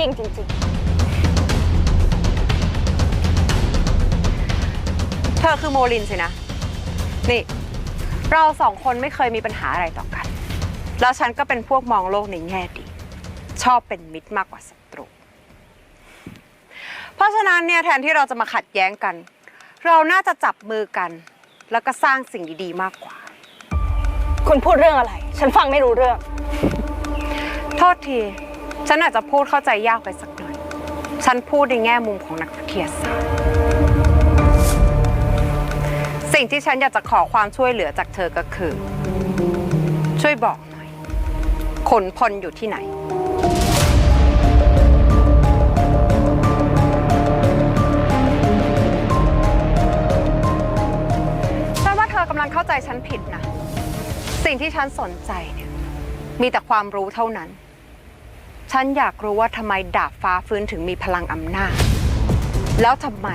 ยิงจริงๆ เธอคือโมลินสินะ นี่ เราสองคนไม่เคยมีปัญหาอะไรต่อกัน แล้วฉันก็เป็นพวกมองโลกในแง่ดี ชอบเป็นมิตรมากกว่าศัตรู เพราะฉะนั้นเนี่ยแทนที่เราจะมาขัดแย้งกัน เราน่าจะจับมือกัน แล้วก็สร้างสิ่งดีๆมากกว่า คุณพูดเรื่องอะไร ฉันฟังไม่รู้เรื่อง โทษที ฉันอาจจะพูดเข้าใจยากไปสักหน่อย ฉันพูดในแง่มุมของนักวิทยาศาสตร์ สิ่งที่ฉันอยากจะขอความช่วยเหลือจากเธอก็คือ ช่วยบอกหน่อย ขนพลอยู่ที่ไหน ฉันว่าเธอกำลังเข้าใจฉันผิดนะ สิ่งที่ฉันสนใจเนี่ย มีแต่ความรู้เท่านั้น ฉันอยากรู้ว่าทำไมดาบฟ้าฟื้นถึงมีพลังอำนาจ แล้วทำไม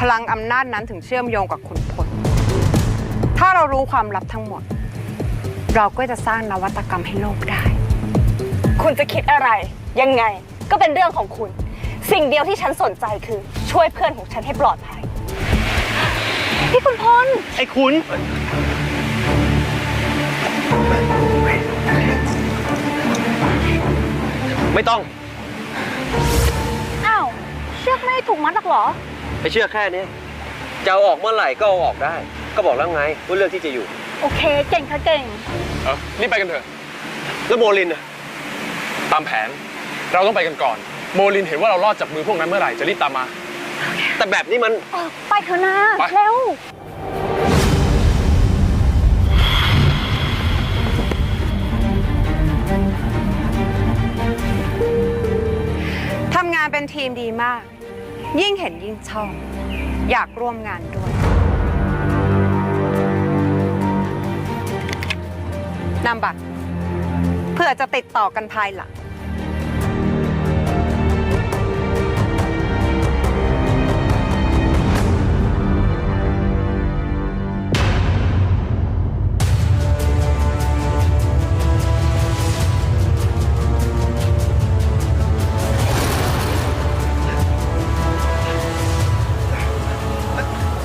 พลังอำนาจนั้นถึงเชื่อมโยงกับขุนพล ถ้าเรารู้ความลับทั้งหมด เราก็จะสร้างนวัตกรรมให้โลกได้ คุณจะคิดอะไร ยังไงก็เป็นเรื่องของคุณ สิ่งเดียวที่ฉันสนใจคือช่วยเพื่อนของฉันให้ปลอดภัย พี่คุณพล ไอ้คุณ ไม่ต้อง อ้าว เชือกไม่ได้ถูกมัดหรอกเหรอไปเชื่อแค่นี้จะเอาออกเมื่อไหร่ก็เอาออกได้ ก็บอกแล้วไงว่าเลือกที่จะอยู่ โอเค เก่งค่ะเก่ง เออรีบไปกันเถอะ แล้วโมลินน่ะตามแผน เราต้องไปกันก่อน โมลินเห็นว่าเรารอดจากมือพวกนั้นเมื่อไหร่จะรีบตามมา แต่แบบนี้มันเออไปเถอะนะ ไป เร็ว ทำงานเป็นทีมดีมาก ยิ่งเห็นยิ่งชอบ อยากร่วมงานด้วยนำบัตรเพื่อจะติดต่อกันภายหลัง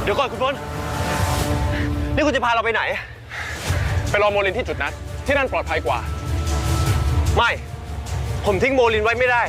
เดี๋ยวก่อนคุณพลนี่คุณจะพาเราไปไหน ไปรอโมลินที่จุดนัด ที่นั่นปลอดภัยกว่า ไม่ ผมทิ้งโมลินไว้ไม่ได้